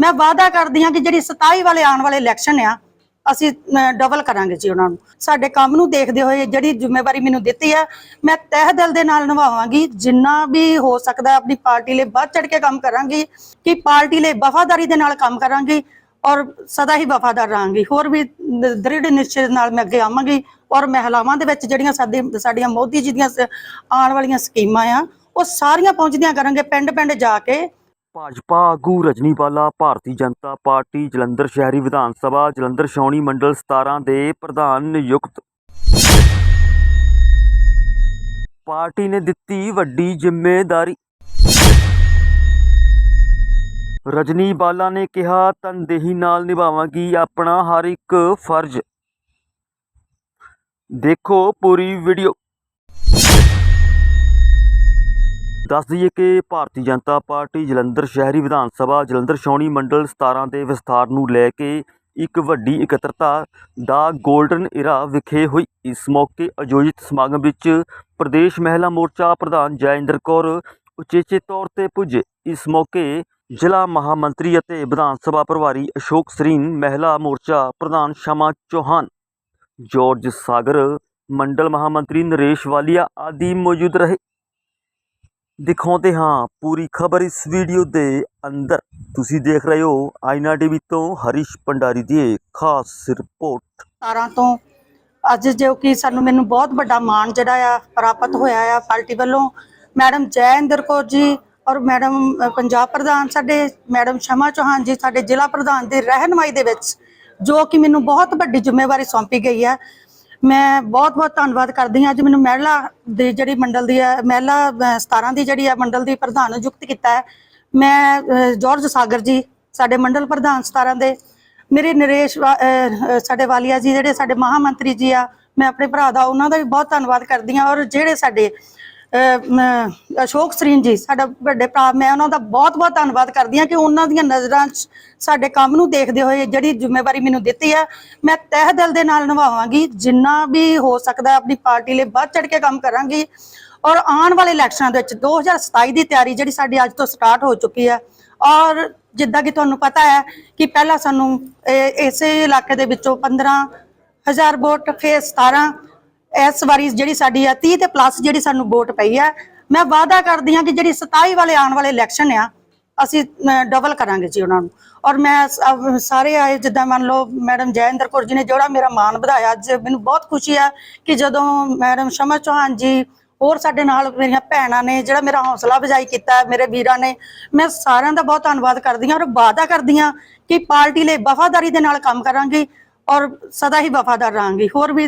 ਮੈਂ ਵਾਅਦਾ ਕਰਦੀ ਹਾਂ ਕਿ ਜਿਹੜੀ 27 ਵਾਲੇ ਆਉਣ ਵਾਲੇ ਇਲੈਕਸ਼ਨ ਆ, ਅਸੀਂ ਡਬਲ ਕਰਾਂਗੇ ਜੀ ਉਹਨਾਂ ਨੂੰ। ਸਾਡੇ ਕੰਮ ਨੂੰ ਦੇਖਦੇ ਹੋਏ ਜਿਹੜੀ ਜ਼ਿੰਮੇਵਾਰੀ ਮੈਨੂੰ ਦਿੱਤੀ ਆ, ਮੈਂ ਤਹਿ ਦਿਲ ਦੇ ਨਾਲ ਨਿਭਾਵਾਂਗੀ। ਜਿੰਨਾ ਵੀ ਹੋ ਸਕਦਾ ਆਪਣੀ ਪਾਰਟੀ ਲਈ ਵੱਧ ਚੜ ਕੇ ਕੰਮ ਕਰਾਂਗੀ, ਕਿ ਪਾਰਟੀ ਲਈ ਵਫਾਦਾਰੀ ਦੇ ਨਾਲ ਕੰਮ ਕਰਾਂਗੀ ਔਰ ਸਦਾ ਹੀ ਵਫਾਦਾਰ ਰਹਾਂਗੀ। ਹੋਰ ਵੀ ਦ੍ਰਿੜ ਨਿਸ਼ਚੇ ਨਾਲ ਮੈਂ ਅੱਗੇ ਆਵਾਂਗੀ ਔਰ ਮਹਿਲਾਵਾਂ ਦੇ ਵਿੱਚ ਜਿਹੜੀਆਂ ਸਾਡੇ, ਸਾਡੀਆਂ ਮੋਦੀ ਜੀ ਦੀਆਂ ਸ- ਆਉਣ ਵਾਲੀਆਂ ਸਕੀਮਾਂ ਆ, ਉਹ ਸਾਰੀਆਂ ਪਹੁੰਚਦੀਆਂ ਕਰਾਂਗੇ ਪਿੰਡ ਪਿੰਡ ਜਾ ਕੇ। ਭਾਜਪਾ, ਆਗੂ ਰਜਨੀ ਬਾਲਾ, ਭਾਰਤੀ ਜਨਤਾ ਪਾਰਟੀ, ਜਲੰਧਰ ਸ਼ਹਿਰੀ ਵਿਧਾਨ ਸਭਾ, ਜਲੰਧਰ ਛਾਉਣੀ ਮੰਡਲ 17 ਦੇ ਪ੍ਰਧਾਨ ਨਿਯੁਕਤ। ਪਾਰਟੀ ਨੇ ਦਿੱਤੀ ਵੱਡੀ ਜ਼ਿੰਮੇਵਾਰੀ ਰਜਨੀ ਬਾਲਾ ਨੇ ਕਿਹਾ ਤਨਦੇਹੀ ਨਾਲ ਨਿਭਾਵਾਂਗੀ ਆਪਣਾ ਹਰ ਇੱਕ ਫਰਜ਼। ਦੇਖੋ ਪੂਰੀ ਵੀਡੀਓ। ਦੱਸ ਦਈਏ ਕਿ ਭਾਰਤੀ ਜਨਤਾ ਪਾਰਟੀ ਜਲੰਧਰ ਸ਼ਹਿਰੀ ਵਿਧਾਨ ਸਭਾ ਜਲੰਧਰ ਛਾਉਣੀ ਮੰਡਲ 17 ਦੇ ਵਿਸਥਾਰ ਨੂੰ ਲੈ ਕੇ ਇੱਕ ਵੱਡੀ ਇਕੱਤਰਤਾ ਦਾ 골ਡਨ ਇਰਾ ਵਿਖੇ ਹੋਈ। ਇਸ ਮੌਕੇ ਆਯੋਜਿਤ ਸਮਾਗਮ ਵਿੱਚ ਪ੍ਰਦੇਸ਼ ਮਹਿਲਾ ਮੋਰਚਾ ਪ੍ਰਧਾਨ ਜੈਇੰਦਰ ਕੌਰ ਉਚੇਚੇ ਤੌਰ ਤੇ ਪੁੱਜੇ। ਇਸ ਮੌਕੇ ਜ਼ਿਲ੍ਹਾ ਮਹਾਮੰਤਰੀ ਅਤੇ ਵਿਧਾਨ ਸਭਾ ਪ੍ਰਭਾਰੀ ਅਸ਼ੋਕ ਸਰੀਨ, ਮਹਿਲਾ ਮੋਰਚਾ ਪ੍ਰਧਾਨ ਸ਼ਮਾ ਚੌਹਾਨ, ਜਾਰਜ ਸਾਗਰ, ਮੰਡਲ ਮਹਾਮੰਤਰੀ ਨਰੇਸ਼ ਵਾਲੀਆ ਆਦਿ ਮੌਜੂਦ ਰਹੇ। ਦਿਖਾਉਂਦੇ ਹਾਂ ਪੂਰੀ ਖਬਰ ਇਸ ਵੀਡੀਓ ਦੇ ਅੰਦਰ। ਤੁਸੀਂ ਦੇਖ ਰਹੇ ਹੋ ਆਇਨਾ ਟੀਵੀ ਤੋਂ ਹਰੀਸ਼ ਪੰਡਾਰੀ ਦੀ ਖਾਸ ਰਿਪੋਰਟ। 17 ਤੋਂ ਅੱਜ ਜੋ ਕਿ ਸਾਨੂੰ ਮੈਨੂੰ ਬਹੁਤ ਵੱਡਾ ਮਾਣ ਜਿਹੜਾ ਆ ਪ੍ਰਾਪਤ ਹੋਇਆ ਆ ਪਾਰਟੀ ਵੱਲੋਂ। ਮੈਡਮ ਜੈਇੰਦਰ ਕੌਰ ਜੀ ਔਰ ਮੈਡਮ ਪੰਜਾਬ ਪ੍ਰਧਾਨ ਸਾਡੇ ਮੈਡਮ ਸ਼ਮਾ ਚੌਹਾਨ ਜੀ ਸਾਡੇ ਜ਼ਿਲ੍ਹਾ ਪ੍ਰਧਾਨ ਦੀ ਰਹਿਨਮਾਈ ਦੇ ਵਿੱਚ ਜੋ ਕਿ ਮੈਨੂੰ ਬਹੁਤ ਵੱਡੀ ਜ਼ਿੰਮੇਵਾਰੀ ਸੌਂਪੀ ਗਈ ਹੈ ਮੈਂ ਬਹੁਤ ਬਹੁਤ ਧੰਨਵਾਦ ਕਰਦੀ ਹਾਂ ਅੱਜ ਮੈਨੂੰ ਮਹਿਲਾ ਦੀ ਜਿਹੜੀ ਮੰਡਲ ਦੀ ਹੈ ਮਹਿਲਾ ਅ, 17 ਦੀ ਜਿਹੜੀ ਹੈ ਮੰਡਲ ਦੀ ਪ੍ਰਧਾਨ ਨਿਯੁਕਤ ਕੀਤਾ ਹੈ। ਮੈਂ ਅ, ਜਾਰਜ ਸਾਗਰ ਜੀ ਸਾਡੇ ਮੰਡਲ ਪ੍ਰਧਾਨ 17 ਦੇ ਮੇਰੇ ਨਰੇਸ਼ ਵਾ- ਸਾਡੇ ਵਾਲੀਆ ਜੀ ਜਿਹੜੇ ਸਾਡੇ ਮਹਾਮੰਤਰੀ ਜੀ ਆ ਮੈਂ ਆਪਣੇ ਭਰਾ ਦਾ ਉਹਨਾਂ ਦਾ ਵੀ ਬਹੁਤ ਧੰਨਵਾਦ ਕਰਦੀ ਹਾਂ ਔਰ ਜਿਹੜੇ ਸਾਡੇ ਅਸ਼ੋਕ ਸਰੀਨ ਜੀ, ਸਾਡਾ ਵੱਡੇ ਭਰਾ, ਮੈਂ ਉਹਨਾਂ ਦਾ ਬਹੁਤ ਬਹੁਤ ਧੰਨਵਾਦ ਕਰਦੀ ਹਾਂ ਕਿ ਉਹਨਾਂ ਦੀਆਂ ਨਜ਼ਰਾਂ 'ਚ ਸਾਡੇ ਕੰਮ ਨੂੰ ਦੇਖਦੇ ਹੋਏ ਜਿਹੜੀ ਜ਼ਿੰਮੇਵਾਰੀ ਮੈਨੂੰ ਦਿੱਤੀ ਹੈ, ਮੈਂ ਤਹਿ ਦਿਲ ਦੇ ਨਾਲ ਨਿਭਾਵਾਂਗੀ, ਜਿੰਨਾ ਵੀ ਹੋ ਸਕਦਾ ਆਪਣੀ ਪਾਰਟੀ ਲਈ ਵੱਧ ਚੜ ਕੇ ਕੰਮ ਕਰਾਂਗੀ ਔਰ ਆਉਣ ਵਾਲੇ ਇਲੈਕਸ਼ਨਾਂ ਦੇ ਵਿੱਚ 2027 ਦੀ ਤਿਆਰੀ ਜਿਹੜੀ ਸਾਡੀ ਅੱਜ ਤੋਂ ਸਟਾਰਟ ਹੋ ਚੁੱਕੀ ਹੈ ਔਰ ਜਿੱਦਾਂ ਕਿ ਤੁਹਾਨੂੰ ਪਤਾ ਹੈ ਕਿ ਪਹਿਲਾਂ ਸਾਨੂੰ ਇਸੇ ਇਲਾਕੇ ਦੇ ਵਿੱਚੋਂ 15000 ਵੋਟ, ਫਿਰ 17 ਇਸ ਵਾਰੀ ਜਿਹੜੀ ਸਾਡੀ ਆ 30 ਤੇ ਪਲੱਸ ਜਿਹੜੀ ਸਾਨੂੰ ਵੋਟ ਪਈ ਆ, ਮੈਂ ਵਾਅਦਾ ਕਰਦੀ ਹਾਂ ਕਿ ਜਿਹੜੀ 27 ਵਾਲੇ ਆਉਣ ਵਾਲੇ ਇਲੈਕਸ਼ਨ ਆ, ਅਸੀਂ ਡਬਲ ਕਰਾਂਗੇ ਜੀ ਉਹਨਾਂ ਨੂੰ। ਔਰ ਮੈਂ ਸਾਰੇ ਆਏ ਜਿੱਦਾਂ ਮੰਨ ਲਓ ਮੈਡਮ ਜੈਇੰਦਰ ਕੌਰ ਜੀ ਨੇ ਜਿਹੜਾ ਮੇਰਾ ਮਾਣ ਵਧਾਇਆ, ਅੱਜ ਮੈਨੂੰ ਬਹੁਤ ਖੁਸ਼ੀ ਆ ਕਿ ਜਦੋਂ ਮੈਡਮ ਸ਼ਮਾ ਚੌਹਾਨ ਜੀ ਹੋਰ ਸਾਡੇ ਨਾਲ ਮੇਰੀਆਂ ਭੈਣਾਂ ਨੇ ਜਿਹੜਾ ਮੇਰਾ ਹੌਸਲਾ ਵਜਾਈ ਕੀਤਾ, ਮੇਰੇ ਵੀਰਾਂ ਨੇ, ਮੈਂ ਸਾਰਿਆਂ ਦਾ ਬਹੁਤ ਧੰਨਵਾਦ ਕਰਦੀ ਹਾਂ ਔਰ ਵਾਅਦਾ ਕਰਦੀ ਹਾਂ ਕਿ ਪਾਰਟੀ ਲਈ ਵਫਾਦਾਰੀ ਦੇ ਨਾਲ ਕੰਮ ਕਰਾਂਗੀ। ਔਰ ਸਦਾ ਹੀ ਵਫਾਦਾਰ ਰਹਾਂਗੀ। ਹੋਰ ਵੀ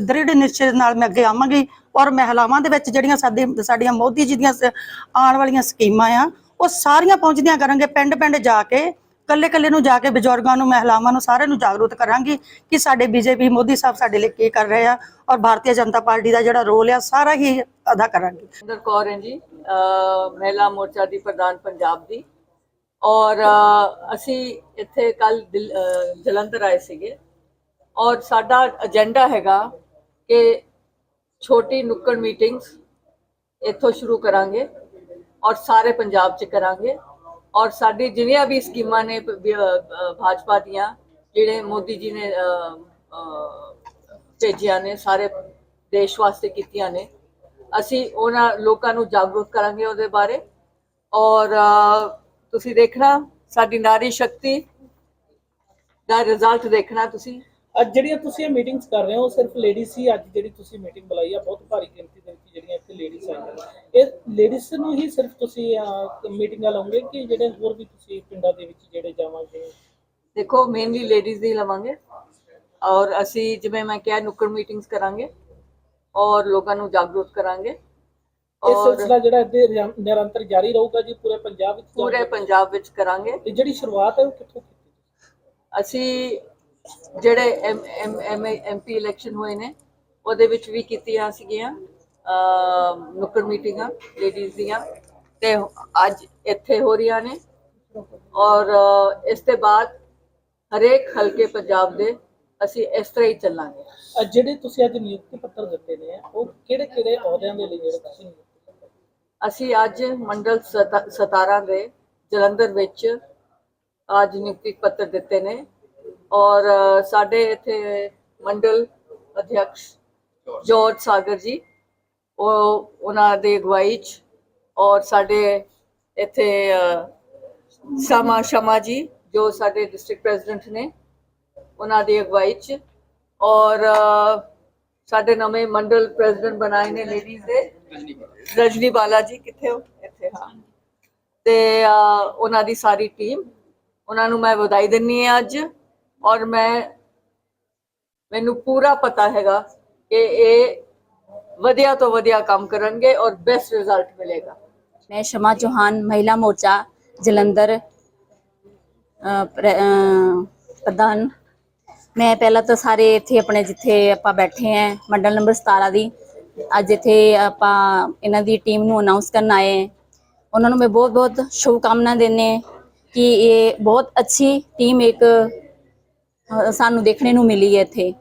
ਦ੍ਰਿੜ ਨਿਸ਼ਚੇ ਨਾਲ ਮੈਂ ਅੱਗੇ ਆਵਾਂਗੀ ਔਰ ਮਹਿਲਾਵਾਂ ਦੇ ਵਿੱਚ ਜਿਹੜੀਆਂ ਸਾਡੇ, ਸਾਡੀਆਂ ਮੋਦੀ ਜੀ ਦੀਆਂ ਆਉਣ ਵਾਲੀਆਂ ਸਕੀਮਾਂ ਆ, ਉਹ ਸਾਰੀਆਂ ਪਹੁੰਚਦੀਆਂ ਕਰਾਂਗੇ ਪਿੰਡ ਪਿੰਡ ਜਾ ਕੇ ਕੱਲੇ ਕੱਲੇ ਨੂੰ ਜਾ ਕੇ ਬਜ਼ੁਰਗਾਂ ਨੂੰ, ਮਹਿਲਾਵਾਂ ਨੂੰ ਸਾਰਿਆਂ ਨੂੰ ਜਾਗਰੂਕ ਕਰਾਂਗੀ ਕਿ ਸਾਡੇ ਬੀਜੇਪੀ ਮੋਦੀ ਸਾਹਿਬ ਸਾਡੇ ਲਈ ਕੀ ਕਰ ਰਹੇ ਆ ਔਰ ਭਾਰਤੀ ਜਨਤਾ ਪਾਰਟੀ ਦਾ ਜਿਹੜਾ ਰੋਲ ਆ, ਸਾਰਾ ਹੀ ਅਦਾ ਕਰਾਂਗੇ। ਸੁੰਦਰ ਕੌਰ ਹੈ ਜੀ ਮਹਿਲਾ ਮੋਰਚਾ ਦੀ ਪ੍ਰਧਾਨ ਪੰਜਾਬ ਦੀ ਔਰ ਅਸੀਂ ਇੱਥੇ ਕੱਲ ਜਲੰਧਰ ਆਏ ਸੀਗੇ। ਔਰ ਸਾਡਾ ਏਜੰਡਾ ਹੈਗਾ ਕਿ ਛੋਟੀ ਨੁੱਕੜ ਮੀਟਿੰਗਸ ਇੱਥੋਂ ਸ਼ੁਰੂ ਕਰਾਂਗੇ ਔਰ ਸਾਰੇ ਪੰਜਾਬ 'ਚ ਕਰਾਂਗੇ ਔਰ ਸਾਡੀ ਜਿੰਨੀਆਂ ਵੀ ਸਕੀਮਾਂ ਨੇ ਭਾਜਪਾ ਦੀਆਂ, ਜਿਹੜੇ ਮੋਦੀ ਜੀ ਨੇ ਭੇਜੀਆਂ ਨੇ, ਸਾਰੇ ਦੇਸ਼ ਵਾਸਤੇ ਕੀਤੀਆਂ ਨੇ, ਅਸੀਂ ਉਹਨਾਂ ਲੋਕਾਂ ਨੂੰ ਜਾਗਰੂਕ ਕਰਾਂਗੇ ਉਹਦੇ ਬਾਰੇ ਔਰ ਤੁਸੀਂ ਦੇਖਣਾ ਸਾਡੀ ਨਾਰੀ ਸ਼ਕਤੀ ਦਾ ਰਿਜ਼ਲਟ ਦੇਖਣਾ ਤੁਸੀਂ। ਅੱਜ ਜਿਹੜੀਆਂ ਤੁਸੀਂ ਇਹ ਮੀਟਿੰਗਸ ਕਰ ਰਹੇ ਹੋ ਸਿਰਫ ਲੇਡੀਜ਼ ਹੀ ਅੱਜ ਜਿਹੜੀ ਤੁਸੀਂ ਮੀਟਿੰਗ ਬੁਲਾਈ ਆ ਬਹੁਤ ਭਾਰੀ ਗਿਣਤੀ ਦੇ ਵਿੱਚ ਜਿਹੜੀਆਂ ਇੱਥੇ ਲੇਡੀਜ਼ ਆਈਆਂ। ਇਹ ਲੇਡੀਜ਼ ਨੂੰ ਹੀ ਸਿਰਫ ਤੁਸੀਂ ਮੀਟਿੰਗਾਂ ਲਾਉਂਗੇ ਕਿ ਜਿਹੜੇ ਹੋਰ ਵੀ ਤੁਸੀਂ ਪਿੰਡਾਂ ਦੇ ਵਿੱਚ ਜਿਹੜੇ ਜਾਵਾਂਗੇ? ਦੇਖੋ ਮੇਨਲੀ ਲੇਡੀਜ਼ ਦੀ ਲਵਾਂਗੇ। ਔਰ ਅਸੀਂ ਜਿਵੇਂ ਮੈਂ ਕਿਹਾ ਨੁੱਕੜ ਮੀਟਿੰਗਸ ਕਰਾਂਗੇ ਔਰ ਲੋਕਾਂ ਨੂੰ ਜਾਗਰੂਕ ਕਰਾਂਗੇ। ਇਹ ਸਿਲਸਿਲਾ ਜਿਹੜਾ ਨਿਰ- ਨਿਰੰਤਰ ਜਾਰੀ ਰਹੂਗਾ ਜੀ ਪੂਰੇ ਪੰਜਾਬ ਵਿੱਚ ਪੂਰੇ ਪੰਜਾਬ ਵਿੱਚ ਕਰਾਂਗੇ। ਇਹ ਜਿਹੜੀ ਸ਼ੁਰੂਆਤ ਹੈ ਉਹ ਕਿੱਥੋਂ ਕੀਤੀ? ਅਸੀਂ ਜਿਹੜੇ M M M MP election ਹੋਏ ਨੇ ਉਹਦੇ ਵਿੱਚ ਵੀ ਕੀਤੀਆਂ ਸੀਗੀਆਂ ਨੁੱਕੜ ਮੀਟਿੰਗਾਂ ਲੇਡੀਜ਼ ਦੀਆਂ ਤੇ ਅੱਜ ਇੱਥੇ ਹੋ ਰਹੀਆਂ ਨੇ। ਔਰ ਇਸ ਦੇ ਬਾਅਦ ਹਰੇਕ ਹਲਕੇ ਪੰਜਾਬ ਦੇ ਅਸੀਂ ਇਸ ਤਰ੍ਹਾਂ ਹੀ ਚੱਲਾਂਗੇ। ਜਿਹੜੇ ਤੁਸੀਂ ਅੱਜ ਨਿਯੁਕਤੀ ਪੱਤਰ ਦਿੱਤੇ ਨੇ ਉਹ ਕਿਹੜੇ ਕਿਹੜੇ ਅਹੁਦਿਆਂ ਦੇ ਲਈ ਜਿਹੜੇ ਤੁਸੀਂ ਅਸੀਂ ਅੱਜ ਮੰਡਲ ਸਤ- 17 ਦੇ ਜਲੰਧਰ ਵਿੱਚ ਅੱਜ ਨਿਯੁਕਤੀ ਪੱਤਰ ਦਿੱਤੇ ਨੇ। ਔਰ ਸਾਡੇ ਇੱਥੇ ਮੰਡਲ ਅਧਿਕਸ਼ ਜੋਰਜ ਸਾਗਰ ਜੀ ਉਹ ਉਹਨਾਂ ਦੇ ਅਗਵਾਈ 'ਚ ਔਰ ਸਾਡੇ ਇੱਥੇ ਸ਼ਮਾ ਸ਼ਮਾ ਜੀ ਜੋ ਸਾਡੇ ਡਿਸਟ੍ਰਿਕਟ ਪ੍ਰੈਜ਼ੀਡੈਂਟ ਨੇ ਉਹਨਾਂ ਦੀ ਅਗਵਾਈ 'ਚ ਔਰ ਸਾਡੇ ਨਵੇਂ ਮੰਡਲ ਪ੍ਰੈਜ਼ੀਡੈਂਟ ਬਣਾਏ ਨੇ ਲੇਡੀਜ਼ ਦੇ। ਰਜਨੀ ਬਾਲਾ ਜੀ ਕਿੱਥੇ ਹੋ? ਇੱਥੇ ਹਾਂ। ਤੇ ਉਹਨਾਂ ਦੀ ਸਾਰੀ ਟੀਮ ਉਹਨਾਂ ਨੂੰ ਮੈਂ ਵਧਾਈ ਦਿੰਨੀ ਹਾਂ ਅੱਜ। ਔਰ ਮੈਂ, ਮੈਨੂੰ ਪੂਰਾ ਪਤਾ ਹੈਗਾ ਕਿ ਇਹ ਵਧੀਆ ਤੋਂ ਵਧੀਆ ਕੰਮ ਕਰਨਗੇ ਔਰ ਬੈਸਟ ਰਿਜ਼ਲਟ ਮਿਲੇਗਾ। ਮੈਂ ਸ਼ਮਾ ਚੌਹਾਨ, ਮਹਿਲਾ ਮੋਰਚਾ, ਜਲੰਧਰ ਪ੍ਰਧਾਨ। ਮੈਂ ਪਹਿਲਾਂ ਤਾਂ ਸਾਰੇ ਇੱਥੇ ਆਪਣੇ ਜਿੱਥੇ ਆਪਾਂ ਬੈਠੇ ਆਂ ਮੰਡਲ ਨੰਬਰ 17 ਦੀ, ਅੱਜ ਇੱਥੇ ਆਪਾਂ ਇਹਨਾਂ ਦੀ ਟੀਮ ਨੂੰ ਅਨਾਉਂਸ ਕਰਨ ਆਏ ਉਹਨਾਂ ਨੂੰ ਮੈਂ ਬਹੁਤ ਬਹੁਤ ਸ਼ੁਭ ਕਾਮਨਾ ਦਿੰਦੇ ਹਾਂ ਕਿ ਇਹ ਬਹੁਤ ਅੱਛੀ ਟੀਮ ਇੱਕ ਸਾਨੂੰ ਦੇਖਣੇ ਨੂੰ ਮਿਲੀ ਹੈ ਇੱਥੇ।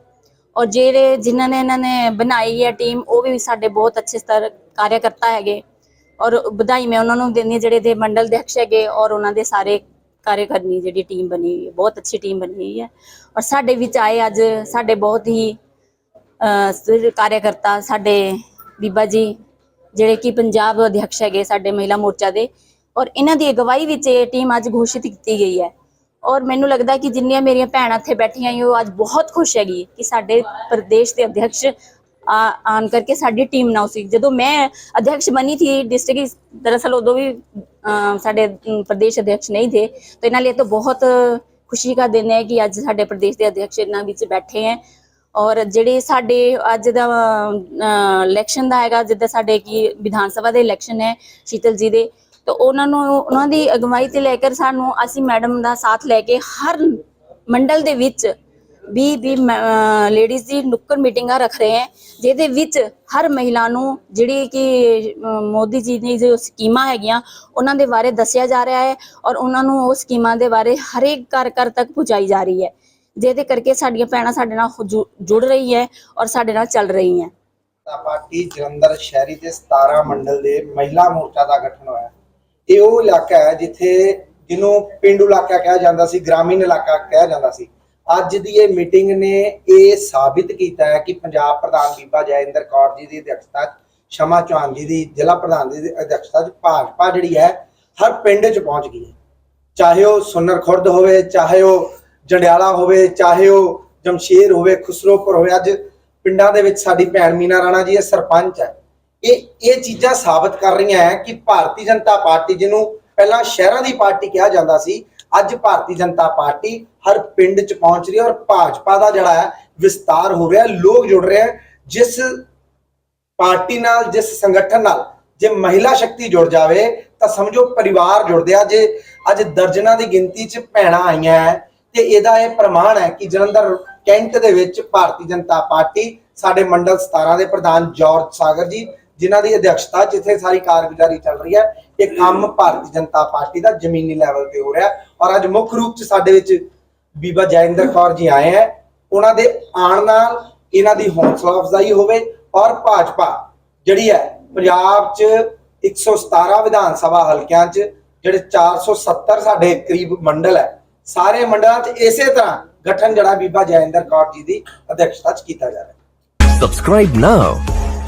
ਔਰ ਜਿਹੜੇ ਜਿਨ੍ਹਾਂ ਨੇ ਇਹਨਾਂ ਨੇ ਬਣਾਈ ਹੈ ਟੀਮ ਉਹ ਵੀ ਸਾਡੇ ਬਹੁਤ ਅੱਛੇ ਸਤਰ ਕਾਰਿਆਕਰਤਾ ਹੈਗੇ। ਔਰ ਵਧਾਈ ਮੈਂ ਉਹਨਾਂ ਨੂੰ ਦਿੰਦੀ ਹਾਂ ਜਿਹੜੇ ਦੇ ਮੰਡਲ ਅਧਿਕਸ਼ ਹੈਗੇ ਔਰ ਉਹਨਾਂ ਦੇ ਸਾਰੇ ਕਾਰਿਆਕਰਨੀ ਜਿਹੜੀ ਟੀਮ ਬਣੀ ਹੋਈ ਹੈ ਬਹੁਤ ਅੱਛੀ ਟੀਮ ਬਣੀ ਹੋਈ ਹੈ। ਔਰ ਸਾਡੇ ਵਿੱਚ ਆਏ ਅੱਜ ਸਾਡੇ ਬਹੁਤ ਹੀ ਅਹ, ਸ- ਸਾਡੇ ਬੀਬਾ ਜੀ ਜਿਹੜੇ ਕਿ ਪੰਜਾਬ ਅਧਿਕਸ਼ ਹੈਗੇ ਸਾਡੇ ਮਹਿਲਾ ਮੋਰਚਾ ਦੇ। ਔਰ ਇਹਨਾਂ ਦੀ ਅਗਵਾਈ ਵਿੱਚ ਇਹ ਟੀਮ ਅੱਜ ਘੋਸ਼ਿਤ ਕੀਤੀ ਗਈ ਹੈ। ਔਰ ਮੈਨੂੰ ਲੱਗਦਾ ਕਿ ਜਿੰਨੀਆਂ ਮੇਰੀਆਂ ਭੈਣਾਂ ਇੱਥੇ ਬੈਠੀਆਂ ਹੀ ਉਹ ਅੱਜ ਬਹੁਤ ਖੁਸ਼ ਹੈਗੀ ਕਿ ਸਾਡੇ ਪ੍ਰਦੇਸ਼ ਦੇ ਅਧਿਆਕਸ਼ ਆਨ ਕਰਕੇ ਸਾਡੀ ਟੀਮ ਨਾਲ ਸੀ। ਜਦੋਂ ਮੈਂ ਅਧਿਆਕਸ਼ ਬਣੀ ਸੀ ਡਿਸਟ੍ਰਿਕਟ ਦਰਅਸਲ ਉਦੋਂ ਵੀ ਸਾਡੇ ਪ੍ਰਦੇਸ਼ ਅਧਿਆਕਸ਼ ਨਹੀਂ ਥੇ। ਤਾਂ ਇਹਨਾਂ ਲਈ ਤਾਂ ਬਹੁਤ ਖੁਸ਼ੀ ਦਾ ਦਿਨ ਹੈ ਕਿ ਅੱਜ ਸਾਡੇ ਪ੍ਰਦੇਸ਼ ਦੇ ਅਧਿਆਕਸ਼ ਇਹਨਾਂ ਵਿੱਚ ਬੈਠੇ ਹੈ। ਔਰ ਜਿਹੜੇ ਸਾਡੇ ਅੱਜ ਦਾ ਇਲੈਕਸ਼ਨ ਦਾ ਹੈਗਾ, ਜਿੱਦਾਂ ਸਾਡੇ ਕੀ ਵਿਧਾਨ ਸਭਾ ਦੇ ਇਲੈਕਸ਼ਨ ਹੈ ਸ਼ੀਤਲ ਜੀ ਦੇ ਤਾਂ ਉਹਨਾਂ ਨੂੰ, ਉਹਨਾਂ ਦੀ ਅਗਵਾਈ ਤੇ ਲੈ ਕੇ ਸਾਨੂੰ ਅਸੀਂ ਮੈਡਮ ਦਾ ਸਾਥ ਲੈ ਕੇ ਹਰ ਮੰਡਲ ਦੇ ਵਿੱਚ ਵੀ ਵੀ ਲੇਡੀਜ਼ ਦੀ ਨੁੱਕਰ ਮੀਟਿੰਗਾਂ ਰੱਖ ਰਹੇ ਹੈ, ਜਿਹਦੇ ਵਿੱਚ ਹਰ ਮਹਿਲਾ ਨੂੰ ਜਿਹੜੀ ਕਿ ਮੋਦੀ ਜੀ ਦੀ ਜੋ ਸਕੀਮਾਂ ਹੈਗੀਆਂ, ਉਹਨਾਂ ਦੇ ਬਾਰੇ ਦੱਸਿਆ ਜਾ ਰਿਹਾ ਹੈ ਔਰ ਉਹਨਾਂ ਨੂੰ ਉਹ ਸਕੀਮਾਂ ਦੇ ਬਾਰੇ ਹਰੇਕ ਘਰ ਘਰ ਤੱਕ ਪਹੁੰਚਾਈ ਜਾ ਰਹੀ ਹੈ, ਜਿਹਦੇ ਕਰਕੇ ਸਾਡੀਆਂ ਭੈਣਾਂ ਸਾਡੇ ਨਾਲ ਜੁੜ ਰਹੀ ਹੈ ਔਰ ਸਾਡੇ ਨਾਲ ਚੱਲ ਰਹੀ ਹੈ ਪਾਰਟੀ ਜਲੰਧਰ ਸ਼ਹਿਰੀ ਦੇ 17 ਮੰਡਲ ਦੇ ਮਹਿਲਾ ਮੋਰਚਾ ਦਾ ਗਠਨ ਹੋਇਆ। ਇਹ ਉਹ ਇਲਾਕਾ ਹੈ ਜਿੱਥੇ ਜਿਹਨੂੰ ਪਿੰਡੂ ਇਲਾਕਾ ਕਿਹਾ ਜਾਂਦਾ ਸੀ, ਗ੍ਰਾਮੀਣ ਇਲਾਕਾ ਕਿਹਾ ਜਾਂਦਾ ਸੀ। ਅੱਜ ਦੀ ਇਹ ਮੀਟਿੰਗ ਨੇ ਇਹ ਸਾਬਿਤ ਕੀਤਾ ਹੈ ਕਿ ਪੰਜਾਬ ਪ੍ਰਧਾਨ ਬੀਬਾ ਜੈਇੰਦਰ ਕੌਰ ਜੀ ਦੀ ਅਧਿਕਸ਼ਤਾ 'ਚ ਸ਼ਮਾ ਚੌਹਾਨ ਜੀ ਦੀ ਜ਼ਿਲ੍ਹਾ ਪ੍ਰਧਾਨ ਜੀ ਦੀ ਅਧਿਕਸ਼ਤਾ 'ਚ ਭਾਜਪਾ ਜਿਹੜੀ ਹੈ, ਹਰ ਪਿੰਡ 'ਚ ਪਹੁੰਚ ਗਈ ਹੈ। ਚਾਹੇ ਉਹ ਸੁਨਰ ਖੁਰਦ ਹੋਵੇ, ਚਾਹੇ ਉਹ ਜੰਡਿਆਲਾ ਹੋਵੇ, ਚਾਹੇ ਉਹ ਜਮਸ਼ੇਰ ਹੋਵੇ, ਖੁਸਰੋਪੁਰ ਹੋਵੇ, ਅੱਜ ਪਿੰਡਾਂ ਦੇ ਵਿੱਚ ਸਾਡੀ ਭੈਣ ਮੀਨਾ ਰਾਣਾ ਜੀ ਇਹ ਸਰਪੰਚ ਹੈ। ਇਹ ਇਹ ਚੀਜ਼ਾਂ ਸਾਬਤ ਕਰ ਰਹੀਆਂ ਹੈ ਕਿ ਭਾਰਤੀ ਜਨਤਾ ਪਾਰਟੀ, ਜਿਹਨੂੰ ਪਹਿਲਾਂ ਸ਼ਹਿਰਾਂ ਦੀ ਪਾਰਟੀ ਕਿਹਾ ਜਾਂਦਾ ਸੀ, ਅੱਜ ਭਾਰਤੀ ਜਨਤਾ ਪਾਰਟੀ ਹਰ ਪਿੰਡ 'ਚ ਪਹੁੰਚ ਰਹੀ ਹੈ ਔਰ ਭਾਜਪਾ ਦਾ ਜਿਹੜਾ ਹੈ ਵਿਸਤਾਰ ਹੋ ਰਿਹਾ ਲੋਕ ਜੁੜ ਰਹੇ ਹੈ, ਜਿਸ ਪਾਰਟੀ ਨਾਲ, ਜਿਸ ਸੰਗਠਨ ਨਾਲ ਜੇ ਮਹਿਲਾ ਸ਼ਕਤੀ ਜੁੜ ਜਾਵੇ, ਤਾਂ ਸਮਝੋ ਪਰਿਵਾਰ ਜੁੜਦੇ ਆ, ਜੇ ਅੱਜ ਦਰਜਨਾਂ ਦੀ ਗਿਣਤੀ 'ਚ ਭੈਣਾਂ ਆਈਆਂ ਹੈ, ਤੇ ਇਹਦਾ ਇਹ ਪ੍ਰਮਾਣ ਹੈ ਕਿ ਜਲੰਧਰ ਕੈਂਟ ਦੇ ਵਿੱਚ ਭਾਰਤੀ ਜਨਤਾ ਪਾਰਟੀ ਸਾਡੇ ਮੰਡਲ 17 ਦੇ ਪ੍ਰਧਾਨ ਜੌਰਜ ਸਾਗਰ ਜੀ ਜਿਨ੍ਹਾਂ ਦੀ ਅਧਿਕਸ਼ਤਾ 'ਚ ਸਾਰੀ ਕਾਰਗੁਜ਼ਾਰੀ ਚੱਲ ਰਹੀ ਹੈ, ਇਹ ਕੰਮ ਭਾਰਤੀ ਜਨਤਾ ਪਾਰਟੀ ਦਾ ਜ਼ਮੀਨੀ ਲੈਵਲ ਤੇ ਹੋ ਰਿਹਾ ਔਰ ਅੱਜ ਮੁੱਖ ਰੂਪ 'ਚ ਸਾਡੇ ਵਿੱਚ ਬੀਬਾ ਜੈਇੰਦਰ ਕੌਰ ਜੀ ਆਏ ਹੈ। ਉਹਨਾਂ ਦੇ ਆਉਣ ਨਾਲ ਇਹਨਾਂ ਦੀ ਹੌਸਲਾ ਅਫਜ਼ਾਈ ਹੋਵੇ ਔਰ ਭਾਜਪਾ ਜਿਹੜੀ ਹੈ ਪੰਜਾਬ 'ਚ 117 ਵਿਧਾਨ ਸਭਾ ਹਲਕਿਆਂ 'ਚ, ਜਿਹੜੇ 470 ਸਾਡੇ ਕਰੀਬ ਮੰਡਲ ਹੈ, ਸਾਰੇ ਮੰਡਲਾਂ 'ਚ ਇਸੇ ਤਰ੍ਹਾਂ ਗਠਨ ਜਿਹੜਾ ਬੀਬਾ ਜੈਇੰਦਰ ਕੌਰ ਜੀ ਦੀ ਅਧਿਕਸ਼ਤਾ 'ਚ ਕੀਤਾ ਜਾ ਰਿਹਾ ਹੈ। Subscribe now